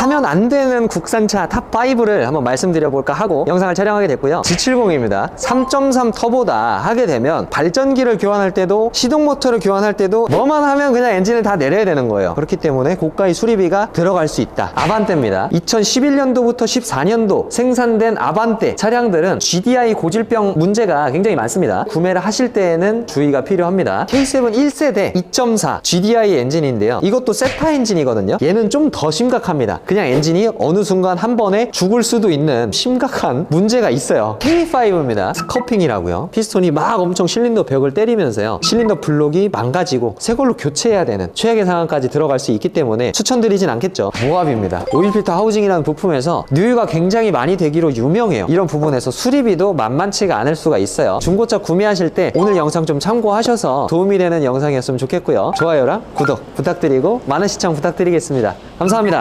사면 안 되는 국산차 탑5를 한번 말씀드려볼까 하고 영상을 촬영하게 됐고요. G70입니다. 3.3 터보다 하게 되면 발전기를 교환할 때도 시동 모터를 교환할 때도 뭐만 하면 그냥 엔진을 다 내려야 되는 거예요. 그렇기 때문에 고가의 수리비가 들어갈 수 있다. 아반떼입니다. 2011년도부터 14년도 생산된 아반떼 차량들은 GDI 고질병 문제가 굉장히 많습니다. 구매를 하실 때에는 주의가 필요합니다. K7 1세대 2.4 GDI 엔진인데요. 이것도 세타 엔진이거든요. 얘는 좀 더 심각합니다. 그냥 엔진이 어느 순간 한 번에 죽을 수도 있는 심각한 문제가 있어요. K5입니다. 스커핑이라고요. 피스톤이 막 엄청 실린더 벽을 때리면서요. 실린더 블록이 망가지고 새 걸로 교체해야 되는 최악의 상황까지 들어갈 수 있기 때문에 추천드리진 않겠죠. 모압입니다. 오일 필터 하우징이라는 부품에서 뉴유가 굉장히 많이 되기로 유명해요. 이런 부분에서 수리비도 만만치가 않을 수가 있어요. 중고차 구매하실 때 오늘 영상 좀 참고하셔서 도움이 되는 영상이었으면 좋겠고요. 좋아요랑 구독 부탁드리고 많은 시청 부탁드리겠습니다. 감사합니다.